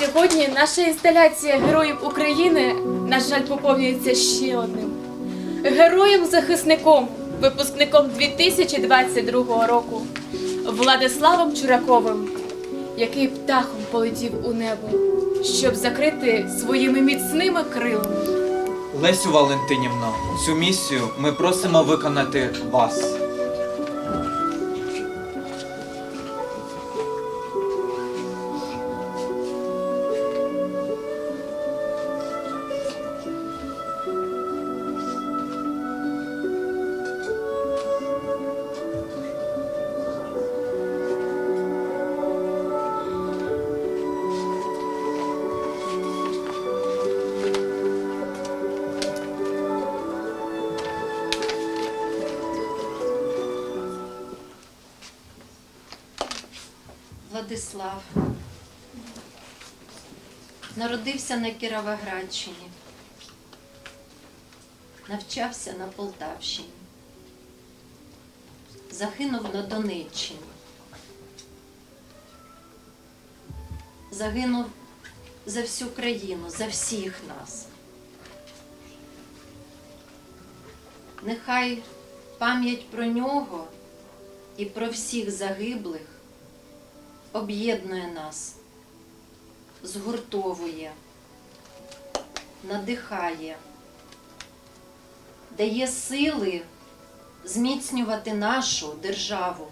Сьогодні наша інсталяція Героїв України, на жаль, поповнюється ще одним героєм-захисником, випускником 2022 року Владиславом Чураковим, який птахом полетів у небо, щоб закрити своїми міцними крилами. Лесю Валентинівно, цю місію ми просимо виконати вас. Владислав. Народився на Кіровоградщині, навчався на Полтавщині, загинув на Донеччині, загинув за всю країну, за всіх нас. Нехай пам'ять про нього і про всіх загиблих об'єднує нас, згуртовує, надихає, дає сили зміцнювати нашу державу.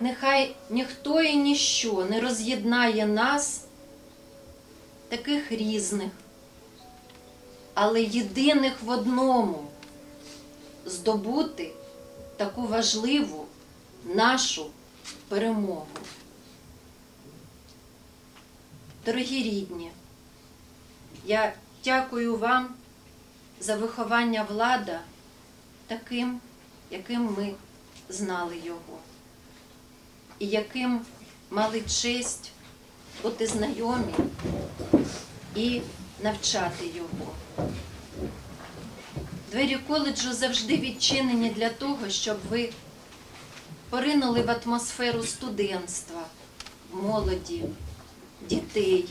Нехай ніхто і ніщо не роз'єднає нас, таких різних, але єдиних в одному здобути таку важливу нашу перемогу. Дорогі рідні, я дякую вам за виховання влада таким, яким ми знали його, і яким мали честь бути знайомі і навчати його. Двері коледжу завжди відчинені для того, щоб ви поринули в атмосферу студентства, молоді, дітей.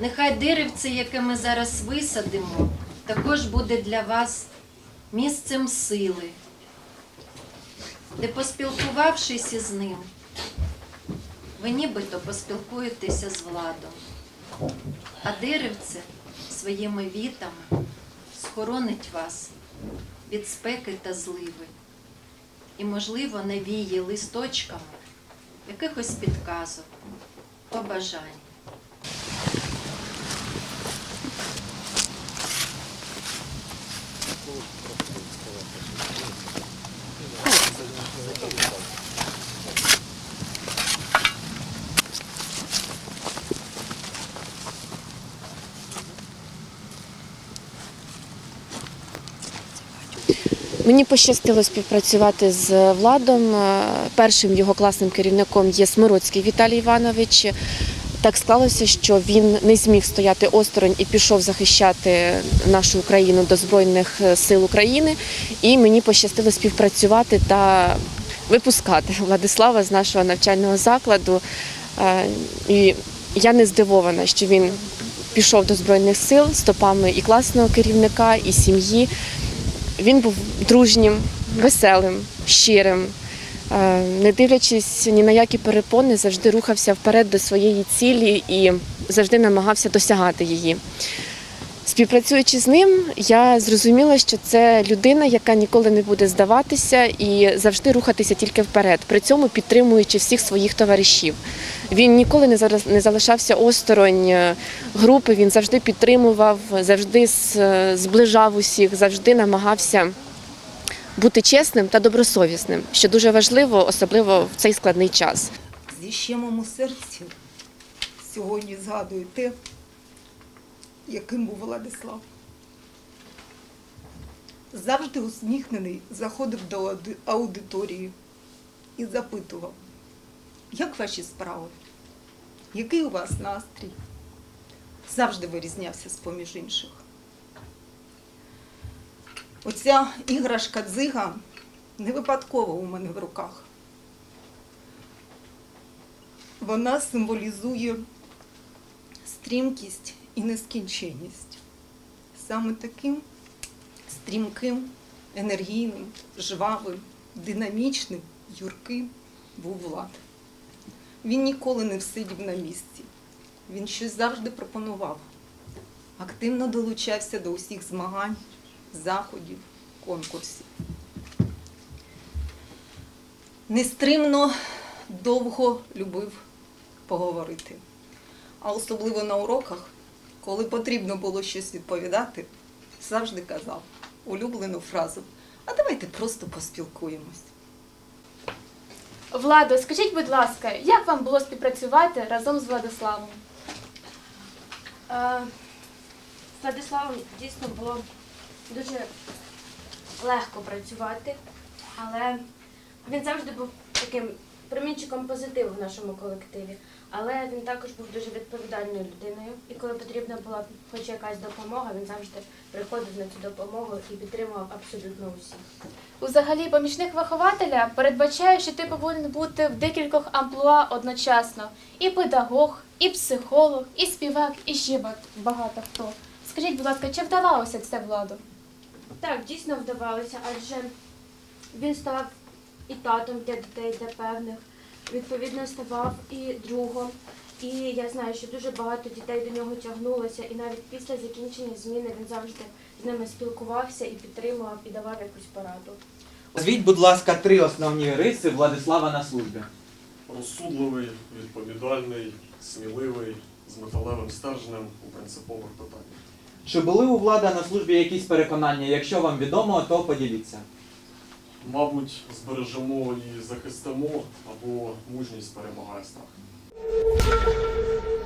Нехай деревце, яке ми зараз висадимо, також буде для вас місцем сили, де, поспілкувавшись із ним, ви нібито поспілкуєтеся з владом, а деревце своїми вітами схоронить вас від спеки та зливи і, можливо, навіє листочками якихось підказок, побажань. Мені пощастило співпрацювати з владом. Е, Першим його класним керівником є Смиродський Віталій Іванович. Так склалося, що він не зміг стояти осторонь і пішов захищати нашу Україну до Збройних сил України. І мені пощастило співпрацювати та випускати Владислава з нашого навчального закладу. Е, І я не здивована, що він пішов до Збройних сил стопами і класного керівника, і сім'ї. Він був дружнім, веселим, щирим. Е, Не дивлячись ні на які перепони, завжди рухався вперед до своєї цілі і завжди намагався досягати її. Співпрацюючи з ним, я зрозуміла, що це людина, яка ніколи не буде здаватися і завжди рухатися тільки вперед, при цьому підтримуючи всіх своїх товаришів. Він ніколи не не залишався осторонь е, групи, він завжди підтримував, завжди зближав усіх, завжди намагався бути чесним та добросовісним, що дуже важливо, особливо в цей складний час. зі щемом у серці сьогодні згадую те, яким був Владислав. Завжди усміхнений заходив до аудиторії і запитував, як ваші справи? Який у вас настрій? Завжди вирізнявся з-поміж інших. Оця іграшка дзига не випадково у мене в руках. Вона символізує стрімкість і нескінченність. Саме таким стрімким, енергійним, жвавим, динамічним, юрким був Влад. Він ніколи не всидів на місці. Він щось завжди пропонував. Активно долучався до усіх змагань, заходів, конкурсів. Нестримно довго любив поговорити. А особливо на уроках, коли потрібно було щось відповідати, завжди казав улюблену фразу А давайте просто поспілкуємось. Владо, скажіть, будь ласка, як вам було співпрацювати разом з Владиславом? Е, З Владиславом дійсно було дуже легко працювати, але він завжди був таким промінчиком позитиву в нашому колективі. Але він також був дуже відповідальною людиною. І коли потрібна була хоч якась допомога, він завжди приходив на цю допомогу і підтримував абсолютно усіх. Взагалі, помічник вихователя передбачає, що ти повинен бути в декількох амплуа одночасно: і педагог, і психолог, і співак, і ще багато хто. Скажіть, будь ласка, чи вдавалося це владу? Так, дійсно вдавалося, адже він ставав і татом для дітей, для певних, відповідно ставав і другом. І я знаю, що дуже багато дітей до нього тягнулося, і навіть після закінчення зміни він завжди з ними спілкувався і підтримував, і давав якусь пораду. Назвіть, будь ласка, три основні риси Владислава на службі. розсудливий, відповідальний, сміливий, з металевим стержнем у принципових питаннях. Чи були у влада на службі якісь переконання? Якщо вам відомо, то поділіться. Мабуть, збережемо і захистимо, або мужність перемагає страх. ハハハハ!